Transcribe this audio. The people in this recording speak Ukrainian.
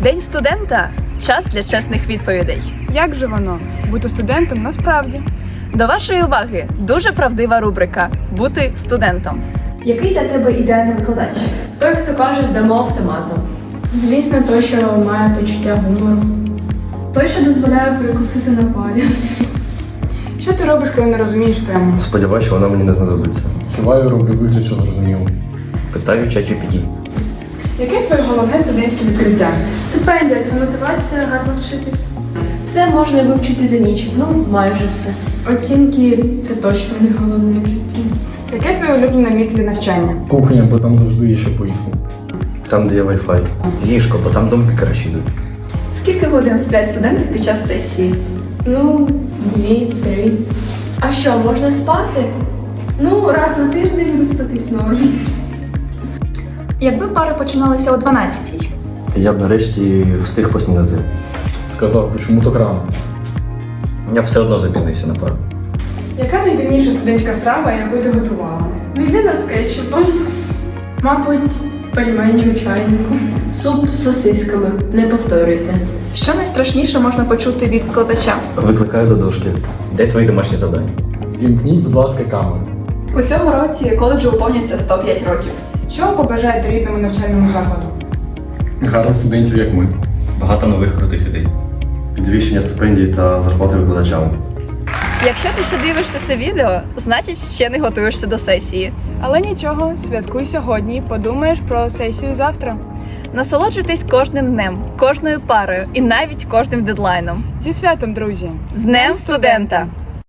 День студента час для чесних відповідей. Як же воно бути студентом насправді? До вашої уваги дуже правдива рубрика Бути студентом. Який для тебе ідеальний викладач? Той, хто каже, здамо автоматом. Звісно, той, що має почуття гумору. Той, що дозволяє перекусити на парі. Що ти робиш, коли не розумієш тему? Сподіваюся, що вона мені не знадобиться. Киваю, роблю вигляд, що зрозуміло. Питаю ChatGPT. Яке твоє головне студентське відкриття? Стипендія це мотивація гарно вчитись. Все можна вивчити за ніч. Ну, майже все. Оцінки це точно не головне в житті. Яке твоє улюблене місце для навчання? Кухня, бо там завжди є що поїсти. Там, де є Wi-Fi. Ліжко, бо там думки краще йдуть. Скільки годин сплять студенти під час сесії? Ну, дві, три. А що, можна спати? Ну, раз на тиждень виспатись норм. Якби пари починалися о 12-й. Я б нарешті встиг поснідати. Сказав би, чому так рано? Я б все одно запізнився на пару. Яка найдивніша студентська страва, яку ти готувала? Мівіна з кетчупом. Мабуть, пельмені у чайнику. Суп з сосисками. Не повторюйте. Що найстрашніше можна почути від викладача? Викликаю до дошки. Де твої домашні завдання? Вімкніть, будь ласка, камеру. У цьому році коледжу виповнюється 105 років. Що ви побажаєте рідному навчальному закладу? Гарних студентів, як ми. Багато нових крутих ідей. Підвищення стипендій та зарплати викладачам. Якщо ти ще дивишся це відео, значить ще не готуєшся до сесії. Але нічого, святкуй сьогодні, подумаєш про сесію завтра. Насолоджуйтесь кожним днем, кожною парою і навіть кожним дедлайном. Зі святом, друзі! З Днем студента!